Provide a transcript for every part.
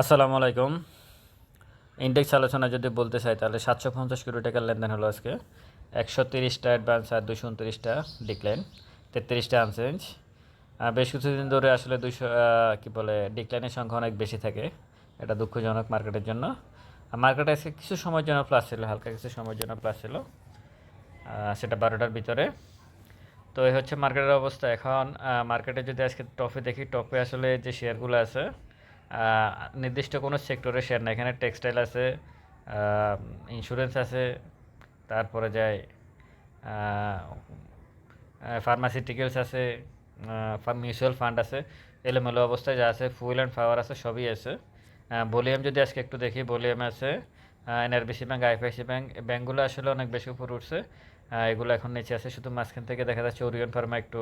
আসসালামু আলাইকুম। ইন্ডেক্স আলোচনা যদি বলতে চাই, তাহলে সাতশো পঞ্চাশ কোটি টাকার লেনদেন হলো আজকে। একশো তিরিশটা অ্যাডভান্স আর দুশো উনত্রিশটা ডিক্লাইন তেত্রিশটা আনচেঞ্জ বেশ কিছুদিন ধরে আসলে দুশো কী বলে ডিক্লাইনের সংখ্যা অনেক বেশি থাকে। এটা দুঃখজনক মার্কেটের জন্য। আর মার্কেটে আজকে কিছু সময়ের জন্য প্লাস ছিল, হালকা কিছু সময়ের জন্য প্লাস ছিল। সেটা বারোটার ভিতরে। তো এই হচ্ছে মার্কেটের অবস্থা। এখন মার্কেটে যদি আজকে টপে দেখি টপে আসলে যে শেয়ারগুলো আছে নির্দিষ্ট কোনো সেক্টরের শেয়ার না এখানে টেক্সটাইল আছে ইন্স্যুরেন্স আছে, তারপরে যায় ফার্মাসিউটিক্যালস আছে মিউচুয়াল ফান্ড আছে, এলোমেলো অবস্থায় যা আছে ফুয়েল অ্যান্ড পাওয়ার আছে, সবই আছে। ভলিউম যদি আজকে একটু দেখি ভলিউম আছে এনআরবিসি ব্যাংক, আইএফআইসি ব্যাঙ্ক ব্যাঙ্কগুলো আসলে অনেক বেশি উপরে উঠছে। এগুলো এখন নিচে আছে, শুধু মাঝখান থেকে দেখা যাচ্ছে ওরিয়ন ফার্মা একটু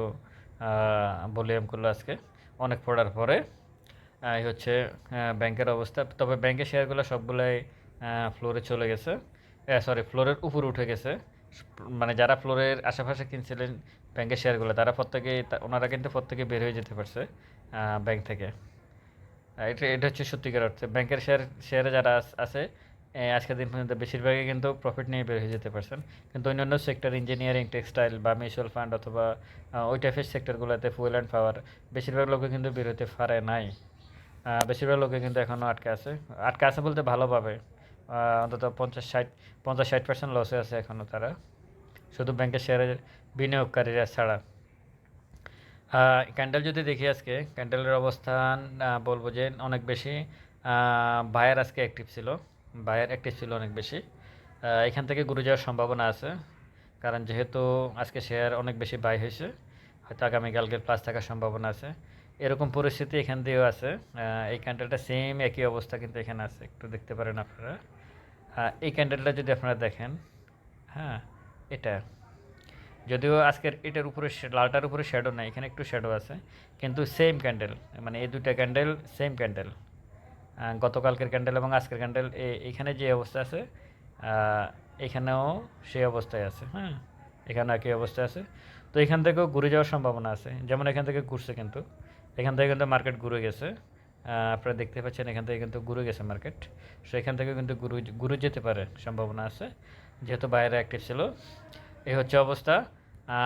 ভলিউম করল আজকে অনেক পড়ার পরে। এই হচ্ছে ব্যাংকের অবস্থা। তবে ব্যাংকের শেয়ারগুলো সবগুলাই ফ্লোরে চলে গেছে। সরি ফ্লোরের উপর উঠে গেছে। মানে যারা ফ্লোরের আশেপাশে কিনছিলেন ব্যাংকের শেয়ারগুলো, তারা প্রত্যেকে ওনারা কিন্তু প্রত্যেকে বের হয়ে যেতে পারছে ব্যাংক থেকে। এটা এটা হচ্ছে সত্যিকার অর্থে। ব্যাংকের শেয়ার, শেয়ারে যারা আছে আজকের দিন পর্যন্ত বেশিরভাগই কিন্তু প্রফিট নিয়ে বের হয়ে যেতে পারছেন। কিন্তু অন্যান্য সেক্টর ইঞ্জিনিয়ারিং টেক্সটাইল বা মিউচুয়াল ফান্ড অথবা ওই টাইপের সেক্টরগুলোতে ফুয়েল অ্যান্ড পাওয়ার বেশিরভাগ লোকে কিন্তু বের হতে পারে নাই। বেশিরভাগ লোকে কিন্তু এখনও আটকে আছে। আটকে আছে বলতে ভালোভাবে। অন্তত পঞ্চাশ ষাট পঞ্চাশ ষাট পার্সেন্ট লসে আছে এখনও তারা। শুধু ব্যাংকের শেয়ারের বিনিয়োগকারীরা ছাড়া। ক্যান্ডেল যদি দেখি আজকে ক্যান্ডেলের অবস্থান বলব যে অনেক বেশি। বায়ার আজকে অ্যাক্টিভ ছিল। বায়ার অ্যাক্টিভ ছিল অনেক বেশি। এখান থেকে ঘুরে যাওয়ার সম্ভাবনা আছে। কারণ যেহেতু আজকে শেয়ার অনেক বেশি বাই হয়েছে, হয়তো আগামীকালকে প্লাস থাকার সম্ভাবনা আছে। এরকম পরিস্থিতি এখান দিয়েও আছে। এই ক্যান্ডেলটা সেম একই অবস্থা কিন্তু এখানে আছে। একটু দেখতে পারেন আপনারা। এই ক্যান্ডেলটা যদি আপনারা দেখেন হ্যাঁ এটা। যদিও আজকের এটার উপরে লালটার উপরে শ্যাডো নাই, এখানে একটু শ্যাডো আছে। কিন্তু সেম ক্যান্ডেল মানে এই দুটা ক্যান্ডেল সেম ক্যান্ডেল গতকালকের ক্যান্ডেল এবং আজকের ক্যান্ডেল এখানে যে অবস্থা আছে এখানেও সেই অবস্থায় আছে হ্যাঁ এখানে একই অবস্থায় আছে। তো এখান থেকেও ঘুরে যাওয়ার সম্ভাবনা আছে। যেমন এখান থেকে ঘুরছে কিন্তু। এখান থেকে কিন্তু মার্কেট ঘুরে গেছে। আপনারা দেখতে পাচ্ছেন এখান থেকে কিন্তু ঘুরে গেছে মার্কেট সো এখান থেকে কিন্তু ঘুরে ঘুরে যেতে পারে সম্ভাবনা আছে, যেহেতু বাইরে অ্যাক্টিভ ছিল। এই হচ্ছে অবস্থা।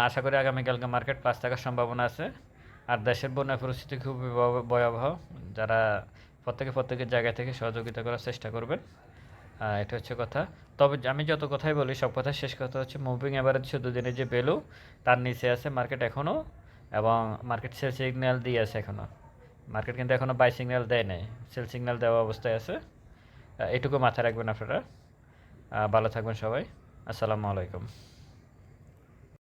আশা করি আগামীকালকে মার্কেট পাঁচ থাকার সম্ভাবনা আছে। আর দেশের বন্যা পরিস্থিতি ভয়- ভয়াবহ। যারা প্রত্যেকে প্রত্যেকের জায়গা থেকে সহযোগিতা করার চেষ্টা করবেন। এটা হচ্ছে কথা। তবে আমি যত কথাই বলি, সব কথা শেষ কথা হচ্ছে মুভিং অ্যাভারেজ চোদ্দ দিনের যে বেলু তার নিচে আছে মার্কেট এখনও এবং মার্কেট সেল সিগন্যাল দিয়ে আছে এখনও মার্কেট কিন্তু এখনও বাই সিগন্যাল দেয় নাই। সেল সিগন্যাল দেওয়া অবস্থায় আছে। এটুকু মাথায় রাখবেন আপনারা। ভালো থাকবেন সবাই। আসসালামু আলাইকুম।